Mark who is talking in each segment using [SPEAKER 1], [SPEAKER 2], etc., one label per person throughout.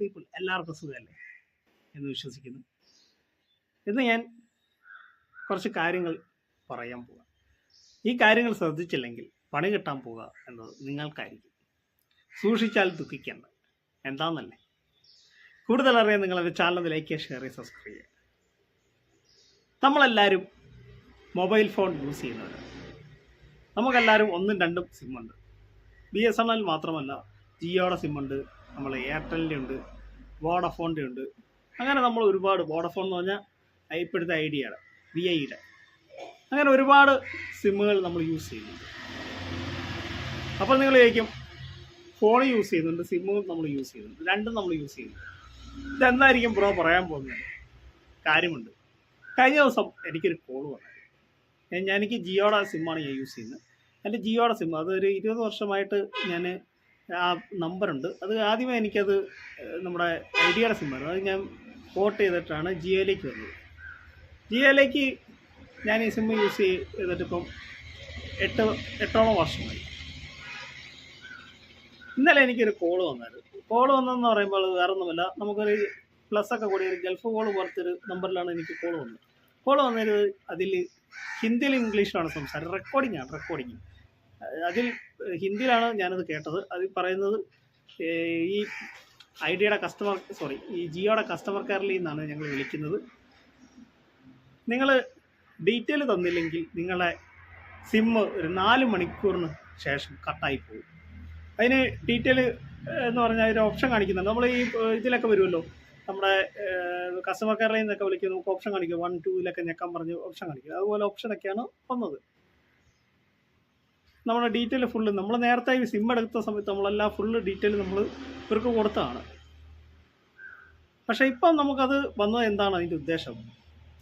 [SPEAKER 1] People എല്ലാവർക്കും സുഖമല്ലേ? എന്ന് വിശ്വസിക്കുന്നു. ഇന്ന് ഞാൻ കുറച്ച് കാര്യങ്ങൾ പറയാൻ പോവാം. ഈ കാര്യങ്ങൾ ശ്രദ്ധിച്ചില്ലെങ്കിൽ പണി കിട്ടാൻ പോവുക എന്നത് നിങ്ങൾക്കായിരിക്കും. സൂക്ഷിച്ചാൽ ദുഃഖിക്കേണ്ട. എന്താണെന്നല്ലേ കൂടുതൽ അറിയാൻ നിങ്ങളത് ചാനൽ ലൈക്ക് ഷെയർ ചെയ്ത് സബ്സ്ക്രൈബ് ചെയ്യുക നമ്മളെല്ലാവരും മൊബൈൽ ഫോൺ യൂസ് ചെയ്യുന്നവരാണ് നമുക്കെല്ലാവരും ഒന്നും രണ്ടും സിമ്മുണ്ട് ബി എസ് എൻ എൽ മാത്രമല്ല ജിയോയുടെ സിമ്മുണ്ട് നമ്മൾ എയർടെലിന്റെ ഉണ്ട് വോഡഫോണിന്റെ ഉണ്ട്. അങ്ങനെ നമ്മൾ ഒരുപാട് വോഡഫോൺ എന്ന് പറഞ്ഞാൽ ഇപ്പോഴത്തെ ഐഡിയയുടെ വി ഐയുടെ അങ്ങനെ ഒരുപാട് സിമ്മുകൾ നമ്മൾ യൂസ് ചെയ്യുന്നുണ്ട്. അപ്പോൾ നിങ്ങൾ ചോദിക്കും ഫോൺ യൂസ് ചെയ്യുന്നുണ്ട് സിമ്മും നമ്മൾ യൂസ് ചെയ്യുന്നുണ്ട് രണ്ടും നമ്മൾ യൂസ് ചെയ്യുന്നുണ്ട്. ഇതെന്തായിരിക്കും ബ്രോ പറയാൻ പോകുന്നത്? കാര്യമുണ്ട്. കഴിഞ്ഞ ദിവസം എനിക്കൊരു കോൾ വന്നു. എനിക്ക് ജിയോയുടെ സിമ്മാണ് ഞാൻ യൂസ് ചെയ്യുന്നത്. എന്റെ ജിയോടെ സിം അതൊരു ഇരുപത് വർഷമായിട്ട് ഞാൻ ആ നമ്പറുണ്ട്. അത് ആദ്യമേ എനിക്കത് നമ്മുടെ ഐഡിയയുടെ സിമ്മായിരുന്നു അത് ഞാൻ പോർട്ട് ചെയ്തിട്ടാണ് ജിയോയിലേക്ക് വന്നത്. ജിയോയിലേക്ക് ഞാൻ ഈ സിം യൂസ് ചെയ്തിട്ടിപ്പം എട്ട് എട്ടോളം വർഷമായി. ഇന്നലെ എനിക്കൊരു കോൾ വന്നായിരുന്നു. കോൾ വന്നതെന്ന് പറയുമ്പോൾ അത് വേറെ നമുക്കൊരു പ്ലസ് ഒക്കെ കൂടി ഒരു ഗൾഫ് കോൾ പോലത്തൊരു നമ്പറിലാണ് എനിക്ക് കോൾ വന്നത്. കോൾ വന്നത് അതിൽ ഹിന്ദിയിലും ഇംഗ്ലീഷിലാണ് സംസാരം. റെക്കോർഡിംഗ് ആണ് റെക്കോർഡിംഗ് അതിൽ ഹിന്ദിയിലാണ് ഞാനത് കേട്ടത്. അതിൽ പറയുന്നത് ഈ ഐഡിയയുടെ കസ്റ്റമർ സോറി ഈ ജിയോയുടെ കസ്റ്റമർ കെയറിൽ നിന്നാണ് ഞങ്ങൾ വിളിക്കുന്നത്. നിങ്ങൾ ഡീറ്റെയിൽ തന്നില്ലെങ്കിൽ നിങ്ങളുടെ സിമ്മ് ഒരു നാല് മണിക്കൂറിന് ശേഷം കട്ടായി പോകും. അതിന് ഡീറ്റെയിൽ എന്ന് പറഞ്ഞാൽ ഒരു ഓപ്ഷൻ കാണിക്കുന്നുണ്ട്. നമ്മൾ ഈ ഇതിലൊക്കെ വരുമല്ലോ. നമ്മുടെ കസ്റ്റമർ കെയറിൽ നിന്നൊക്കെ വിളിക്കും നമുക്ക് ഓപ്ഷൻ കാണിക്കും. വൺ ടൂവിലൊക്കെ ഞെക്കാൻ പറഞ്ഞ് ഓപ്ഷൻ കാണിക്കും. അതുപോലെ ഓപ്ഷനൊക്കെയാണ് വന്നത്. നമ്മുടെ ഡീറ്റെയിൽ ഫുള്ള് നമ്മൾ നേരത്തെ ഈ സിം എടുത്ത സമയത്ത് നമ്മളെല്ലാം ഫുള്ള് ഡീറ്റെയിൽ നമ്മൾ ഇവർക്ക് കൊടുത്തതാണ് പക്ഷേ ഇപ്പം നമുക്കത് വന്നത് എന്താണ് അതിന്റെ ഉദ്ദേശം?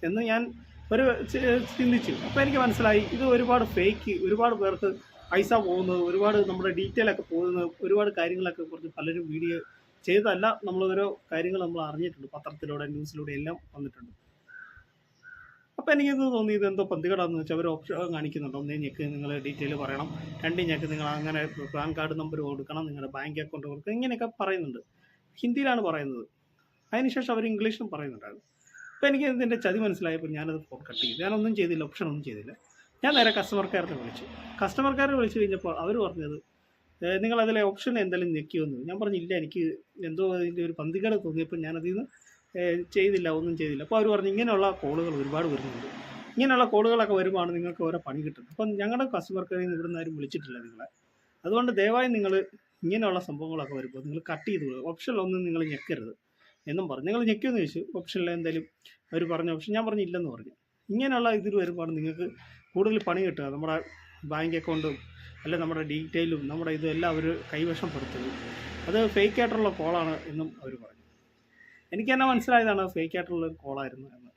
[SPEAKER 1] എന്ന് ഞാൻ ഒരു ചിന്തിച്ചു. അപ്പോൾ എനിക്ക് മനസ്സിലായി ഇത് ഒരുപാട് ഫേക്ക് ഒരുപാട് പേർക്ക് പൈസ പോകുന്നത് ഒരുപാട് നമ്മുടെ ഡീറ്റെയിൽ ഒക്കെ പോകുന്നത് ഒരുപാട് കാര്യങ്ങളൊക്കെ കുറച്ച് പലരും വീഡിയോ ചെയ്തതല്ല നമ്മളോരോ കാര്യങ്ങൾ നമ്മൾ അറിഞ്ഞിട്ടുണ്ട്. പത്രത്തിലൂടെ ന്യൂസിലൂടെ എല്ലാം വന്നിട്ടുണ്ട്. അപ്പോൾ എനിക്കിത് തോന്നി ഇത് എന്തോ പന്തികടാന്ന് വെച്ചാൽ അവർ ഓപ്ഷൻ കാണിക്കുന്നുണ്ട്. ഒന്നേ ഞെക്ക് നിങ്ങൾ ഡീറ്റെയിൽ പറയണം. രണ്ട് ഞെക്ക് നിങ്ങൾ അങ്ങനെ പാൻ കാർഡ് നമ്പർ കൊടുക്കണം നിങ്ങളുടെ ബാങ്ക് അക്കൗണ്ട് കൊടുക്കണം ഇങ്ങനെയൊക്കെ പറയുന്നുണ്ട്. ഹിന്ദിയിലാണ് പറയുന്നത്. അതിനുശേഷം അവർ ഇംഗ്ലീഷിലും പറയുന്നുണ്ടായിരുന്നു. അപ്പോൾ എനിക്ക് ഇതിന്റെ ചതി മനസ്സിലായപ്പോൾ ഞാനത് ഫോൺ കട്ട് ചെയ്തു. ഞാനൊന്നും ചെയ്തില്ല ഓപ്ഷൻ ഒന്നും ചെയ്തില്ല. ഞാൻ നേരെ കസ്റ്റമർ കെയറിനെ വിളിച്ചു. കസ്റ്റമർ കെയറിനെ വിളിച്ചു കഴിഞ്ഞപ്പോൾ അവർ പറഞ്ഞത് നിങ്ങളതിലെ ഓപ്ഷൻ എന്തെങ്കിലും ഞെക്കിയോ എന്ന്. ഞാൻ പറഞ്ഞില്ല എനിക്ക് എന്തോ അതിന്റെ ഒരു പന്തികേട് തോന്നിയപ്പോൾ ഞാനതിൽ നിന്ന് ചെയ്തില്ല ഒന്നും ചെയ്തില്ല. അപ്പോൾ അവർ പറഞ്ഞു ഇങ്ങനെയുള്ള കോളുകൾ ഒരുപാട് വരുന്നുണ്ട്. ഇങ്ങനെയുള്ള കോളുകളൊക്കെ വരുമ്പോൾ നിങ്ങൾക്ക് ഓരോ പണി കിട്ടുന്നത്. അപ്പം ഞങ്ങളുടെ കസ്റ്റമർ കെയറിൽ നിന്ന് ഇവിടുന്ന് ആരും വിളിച്ചിട്ടില്ല നിങ്ങളെ. അതുകൊണ്ട് ദയവായി നിങ്ങൾ ഇങ്ങനെയുള്ള സംഭവങ്ങളൊക്കെ വരുമ്പോൾ നിങ്ങൾ കട്ട് ചെയ്ത് ഓപ്ഷനിലൊന്നും നിങ്ങൾ ഞെക്കരുത് എന്നും പറഞ്ഞു. നിങ്ങൾ ഞെക്കിയെന്ന് ചോദിച്ചു. ഓപ്ഷനിൽ എന്തായാലും അവർ പറഞ്ഞ. ഓപ്ഷൻ ഞാൻ പറഞ്ഞു ഇല്ലെന്ന് പറഞ്ഞു. ഇങ്ങനെയുള്ള ഇതിൽ വരുമ്പോൾ നിങ്ങൾക്ക് കൂടുതൽ പണി കിട്ടുക. നമ്മുടെ ബാങ്ക് അക്കൗണ്ടും അല്ല നമ്മുടെ ഡീറ്റെയിലും നമ്മുടെ ഇതും എല്ലാം അവർ കൈവശപ്പെടുത്തുന്നത് അത് ഫേക്ക് ആയിട്ടുള്ള കോളാണ് എന്നും അവർ പറഞ്ഞു. എനിക്ക് തന്നെ മനസ്സിലായതാണ് ഫേക്ക് ആയിട്ടുള്ള ഒരു കോളായിരുന്നു എന്ന്.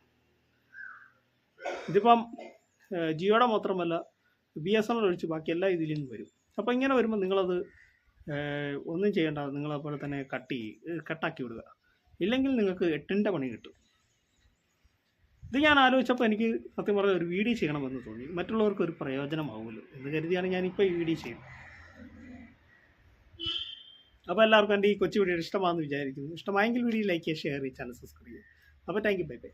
[SPEAKER 1] ഇതിപ്പം ജിയോടെ മാത്രമല്ല ബി എസ് എൻ എൽ ഒഴിച്ച് ബാക്കി എല്ലാ ഇതിലും വരും. അപ്പോൾ ഇങ്ങനെ വരുമ്പോൾ നിങ്ങളത് ഒന്നും ചെയ്യേണ്ട നിങ്ങളതുപോലെ തന്നെ കട്ട് ചെയ്യും കട്ടാക്കി വിടുക. ഇല്ലെങ്കിൽ നിങ്ങൾക്ക് എട്ടിന്റെ പണി കിട്ടും. ഇത് ഞാൻ ആലോചിച്ചപ്പോൾ എനിക്ക് സത്യം പറഞ്ഞാൽ ഒരു വീഡിയോ ചെയ്യണമെന്ന് തോന്നി. മറ്റുള്ളവർക്ക് ഒരു പ്രയോജനമാവുമല്ലോ എന്ന് കരുതിയാണ് ഞാനിപ്പോൾ ഈ വീഡിയോ ചെയ്യുന്നത്. അപ്പോൾ എല്ലാവർക്കും എന്റെ ഈ കൊച്ചു വീഡിയോ ഇഷ്ടമാണെന്ന് വിചാരിക്കുന്നു. ഇഷ്ടമായെങ്കിൽ വീഡിയോ ലൈക്ക് ചെയ്യുക ഷെയർ ചെയ്യുക ചാനൽ സബ്സ്ക്രൈബ് ചെയ്യുക. അപ്പോൾ താങ്ക് യു. Bye bye.